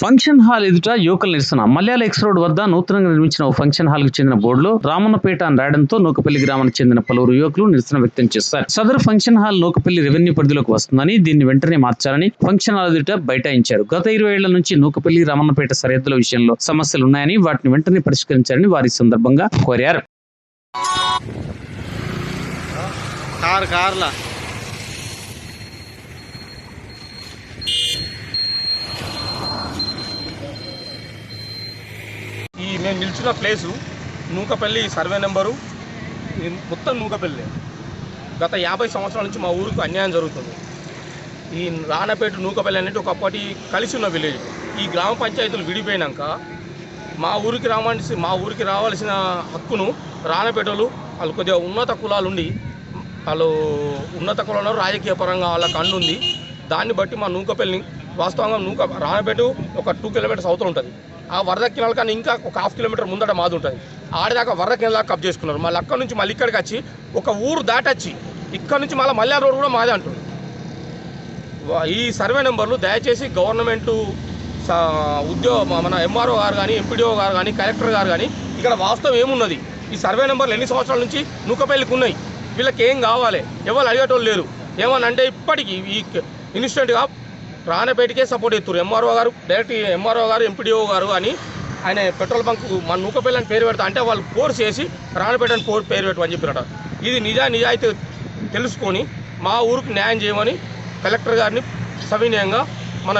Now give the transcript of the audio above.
Function hall ఎదుట యువకుల నిరసన మలయాళ ఎక్స్ రోడ్ వద్ద నూతనంగా నిర్మించిన ఓ ఫంక్షన్ హాల్కు చెందిన బోర్డులో రామన్నపేట అని రాయడంతో నూకపల్లి గ్రామానికి చెందిన పలువురు యువకులు నిరసన వ్యక్తం చేశారు. సదరు ఫంక్షన్ హాల్ నూకపల్లి రెవెన్యూ పరిధిలోకి వస్తుందని దీన్ని వెంటనే మార్చాలని ఫంక్షన్ హాల్ ఎదుట బైఠాయించారు. గత ఇరవై ఏళ్ళ నుంచి నూకపల్లి రామన్నపేట సరిహద్దుల విషయంలో సమస్యలు ఉన్నాయని వాటిని వెంటనే పరిష్కరించాలని వారి సందర్భంగా కోరారు. కార్ కార్లా? నేను మేము నిల్చున్న ప్లేసు నూకపల్లి సర్వే నెంబరు. మొత్తం నూకపల్లి. గత యాభై సంవత్సరాల నుంచి మా ఊరికి అన్యాయం జరుగుతుంది. ఈ రానపేట నూకపల్లి అనేది ఒకప్పటి కలిసి ఉన్న విలేజ్. ఈ గ్రామ పంచాయతీలు విడిపోయినాక మా ఊరికి రావాల్సి మా ఊరికి రావాల్సిన హక్కును రానపేటలు వాళ్ళు కొద్దిగా ఉన్నత కులాలు ఉండి వాళ్ళు ఉన్నత కులంలో రాజకీయ పరంగా వాళ్ళ కన్ను ఉంది. దాన్ని బట్టి మా నూకపల్లిని వాస్తవంగా నూక రానపేట ఒక టూ కిలోమీటర్స్ అవుతూ ఉంటుంది. ఆ వరద కినాల కానీ ఇంకా ఒక హాఫ్ కిలోమీటర్ ముందట మాది ఉంటుంది. ఆడదాకా వరద కినాల కప్ చేసుకున్నారు. మళ్ళీ అక్కడ నుంచి మళ్ళీ ఇక్కడికి వచ్చి ఒక ఊరు దాటొచ్చి ఇక్కడ నుంచి మళ్ళీ మల్యాల రోడ్ కూడా మాదే అంటుంది ఈ సర్వే నెంబర్లు దయచేసి గవర్నమెంటు ఉద్యోగ మన ఎంఆర్ఓ గారు కానీ ఎంపీడీఓ గారు కానీ కలెక్టర్ గారు కానీ ఇక్కడ వాస్తవం ఏమున్నది? ఈ సర్వే నెంబర్లు ఎన్ని సంవత్సరాల నుంచి నూకపల్లికి ఉన్నాయి? వీళ్ళకి ఏం కావాలి? ఎవరు అడిగేటోళ్ళు లేరు. ఏమని అంటే ఇప్పటికీ ఈ ఇన్స్టెంట్గా రానపేటకే సపోర్ట్ చేస్తారు ఎంఆర్ఓ గారు డైరెక్ట్ ఎంఆర్ఓ గారు ఎంపీడీఓ గారు అని ఆయన పెట్రోల్ బంక్ మన నూకపల్లి అని పేరు పెడతా అంటే వాళ్ళు ఫోర్స్ చేసి రాణపేట అని పేరు పెట్టమని చెప్పినట ఇది నిజా నిజాయితీ తెలుసుకొని మా ఊరికి న్యాయం చేయమని కలెక్టర్ గారిని సవినయంగా మన